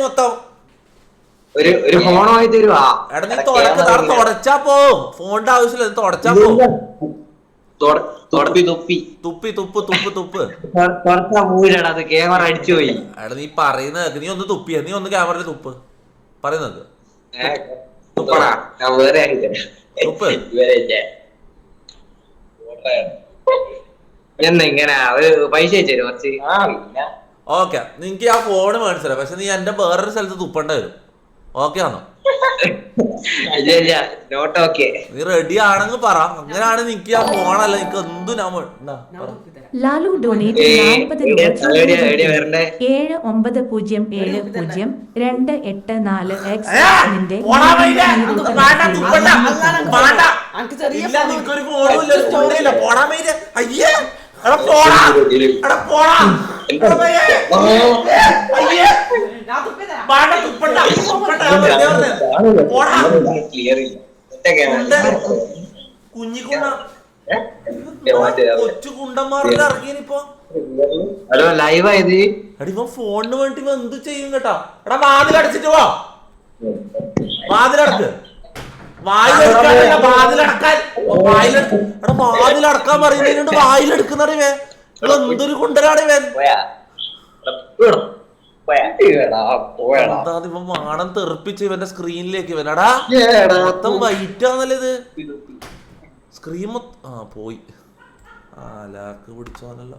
മൊത്തം. ഒരു തരുവാ എടാ നീ തുടക്ക താ തുടച്ചാ പോവും ഫോണിന്റെ ആവശ്യമില്ല നീ തുടച്ചാ പോവും തൊപ്പി. തുപ്പി തുപ്പി തുപ്പ് തുപ്പ്. തുപ്പ് തുറത്താ പോയില്ലടാ അത് ക്യാമറ അടിച്ചു പോയി. എടാ നീ പറയുന്നത് കേക്ക്. നീ ഒന്ന് തുപ്പിയ. നീ ഒന്ന് ക്യാമറയിൽ തുപ്പ്. പറയുന്നത് ഏ, തുപ്പടാ. ഞാൻ വേറെ ആക്കി തരാം. തുപ്പ് ഇവരെ ഞാൻ. എന്നാ ഇങ്ങനെ ഒരു പൈസ അയച്ചു തരും കുറച്ച്? ഓക്കെ. നിനക്ക് ആ ഫോണ് മേടിച്ചത് പക്ഷെ നീ എന്റെ വേറൊരു സ്ഥലത്ത് തുപ്പണ്ട വരും. ഓക്കെ ആണോ? ഇല്ല ഇല്ല. നോട്ട് ഓക്കെ നീ റെഡി ആണെങ്കിൽ പറ. അങ്ങനെയാണ് നിനക്ക് ആ ഫോണല്ല നിനക്ക് എന്തു ഞാൻ. ലാലു ഡൊണേറ്റ് നാൽപ്പത് രൂപ ഏഴ് ഒമ്പത് പൂജ്യം ഏഴ് പൂജ്യം രണ്ട് എട്ട് നാല് എക്സ്. അനക്ക് ചെറിയ ഹലോ ലൈവ് ആയത് ഫോണിന് വേണ്ടി എന്ത് ചെയ്യും കേട്ടോ? എടാ വാതിൽ അടച്ചിട്ട് പോ വാതിലടക്ക്. വായിലടക്കാൻ വാതിലടക്കാൻ. എടാ വാതിലടക്കാൻ പറയുന്നതിനോട് വായിലെടുക്കുന്നറിയേ എന്തൊരു കുണ്ടനാണ് ഇവൻ. ഇവൻ വാണം തെറിപ്പിച്ച് ഇവന്റെ സ്ക്രീനിലേക്ക് ഇവനടാ? മൊത്തം വൈറ്റാന്നല്ലേ ഇത്. സ്ക്രീൻ മൊത്തം ആ പോയി. ആ ലാക്ക് പിടിച്ചോന്നല്ലോ